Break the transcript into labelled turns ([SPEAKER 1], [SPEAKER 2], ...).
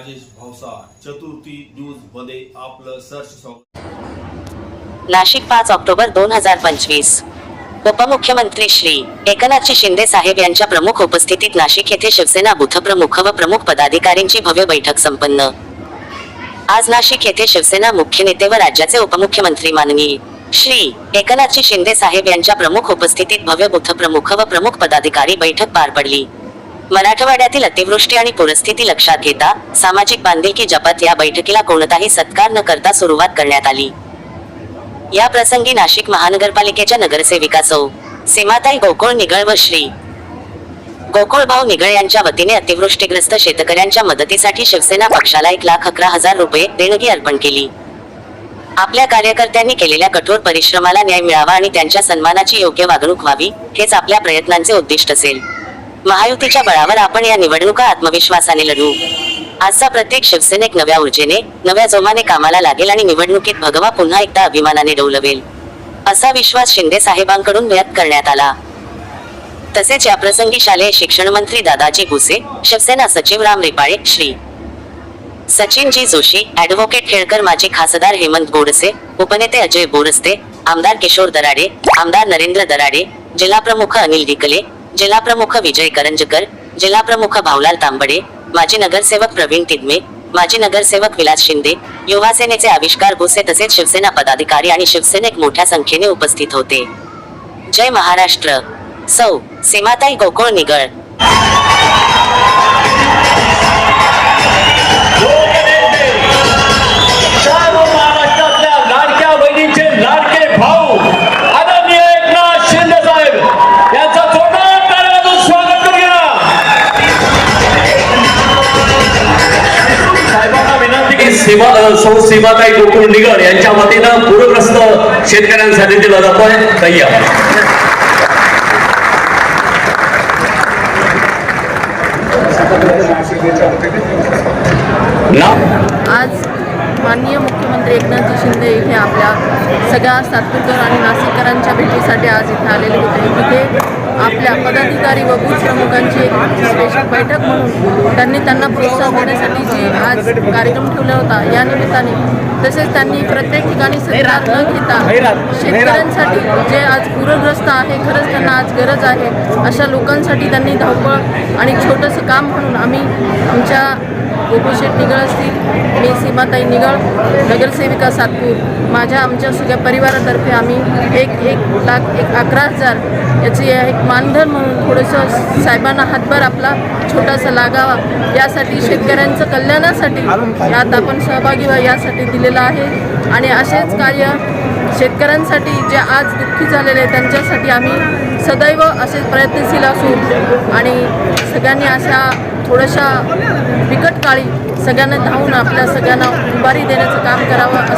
[SPEAKER 1] राजेश भावसा चतुर्थी न्यूजमध्ये आपलं सर्च स्वागत.
[SPEAKER 2] नाशिक पाच ऑक्टोबर दोन हजार पंचवीस. उपमुख्यमंत्री श्री एकनाथजी शिंदे साहेब यांच्या प्रमुख उपस्थितीत नाशिक येथे शिवसेना बुथ प्रमुख व प्रमुख पदाधिकाऱ्यांची भव्य बैठक संपन्न. आज नाशिक येथे शिवसेना मुख्य नेते व राज्याचे उपमुख्यमंत्री माननीय श्री एकनाथजी शिंदे साहेब यांच्या प्रमुख उपस्थितीत भव्य बुथ प्रमुख व प्रमुख पदाधिकारी बैठक पार पडली. मराठवाड्यातील अतिवृष्टी आणि पूरस्थिती लक्षात घेता सामाजिक बांधिलकी जपत या बैठकीला कोणताही सत्कार न करता सुरुवात करण्यात आली. या प्रसंगी नाशिक महानगरपालिकेच्या नगरसेविका सौ. सीमाताई गोकुळ निगळ व श्री. गोकुळभाऊ निगळ यांच्या वतीने अतिवृष्टीग्रस्त शेतकऱ्यांच्या मदतीसाठी शिवसेना पक्षाला एक लाख अकरा हजार रुपये देणगी अर्पण केली. आपल्या कार्यकर्त्यांनी केलेल्या कठोर परिश्रमाला न्याय मिळावा आणि त्यांच्या सन्मानाची योग्य वागणूक व्हावी हेच आपल्या प्रयत्नांचे उद्दिष्ट असेल. महायुतीच्या बळावर आपण या निवडणुका आत्मविश्वासाने लढू. आजचा प्रत्येक शिवसेनेक नव्या ऊर्जेने नव्या जोमाने कामाला लागेल आणि निवडणुकीत भगवा पुन्हा एकदा अभिमानाने डौलवेल. असा विश्वास शिंदे साहेबांकडून व्यक्त करण्यात आला. तसेच या प्रसंगी शालेय शिक्षण मंत्री दादाजी भुसे शिवसेना सचिव राम रिपाळे श्री. सचिनजी जोशी ऍडव्होकेट खेळकर माजी खासदार हेमंत गोडसे उपनेते अजय बोरस्ते आमदार किशोर दराडे आमदार नरेंद्र दराडे जिल्हाप्रमुख अनिल डिकले जिल्हाप्रमुख विजय करंजकर जिल्हाप्रमुख भावलाल तांबडे माजी नगरसेवक प्रवीण तिदमे माजी नगरसेवक विलास शिंदे युवा सेनेचे आविष्कार भुसे तसेच शिवसेना पदाधिकारी आणि शिवसेनेक मोठ्या संख्येने उपस्थित होते. जय महाराष्ट्र. सौ सीमाताई गोकुळ निगळ.
[SPEAKER 3] सीमा सौ सीमाताई गोकुळ निगड यांच्या वतीनं पूरग्रस्त शेतकऱ्यांसाठी दिला जातोय. तय्या.
[SPEAKER 4] आज माननीय मुख्यमंत्री एकनाथजी शिंदे हे आपल्या सगळ्या सातपूरकर आणि नाशिककरांच्या भेटीसाठी आज इथे आलेले होते. तिथे आपल्या पदाधिकारी व बूथ प्रमुखांची एक स्पेशल बैठक म्हणून त्यांनी त्यांना प्रोत्साहन देण्यासाठी जी आज कार्यक्रम ठेवला होता या निमित्ताने तसेच त्यांनी प्रत्येक ठिकाणी सत्कार न घेता शेतकऱ्यांसाठी जे आज पूरग्रस्त आहे खरंच त्यांना आज गरज आहे अशा लोकांसाठी त्यांनी धावपळ आणि छोटंसं काम म्हणून आम्ही आमच्या गोकुळशेठ निगळ असतील मी सीमाताई निगळ नगरसेविका सातपूर. माझ्या आमच्या सगळ्या परिवारातर्फे आम्ही एक एक लाख एक अकरा हजार याची एक मानधन म्हणून थोडंसं साहेबांना हातभार आपला छोटासा लागावा. यासाठी शेतकऱ्यांचं कल्याणासाठी यात आपण सहभागी व्हा यासाठी दिलेलं आहे. आणि असेच कार्य शेतकऱ्यांसाठी जे आज दुःखी झालेले आहे त्यांच्यासाठी आम्ही सदैव असे प्रयत्नशील असू. आणि सगळ्यांनी अशा थोड्याशा बिकट काळी सगळ्यांना धावून आपल्या सगळ्यांना उभारी देण्याचं काम करावं.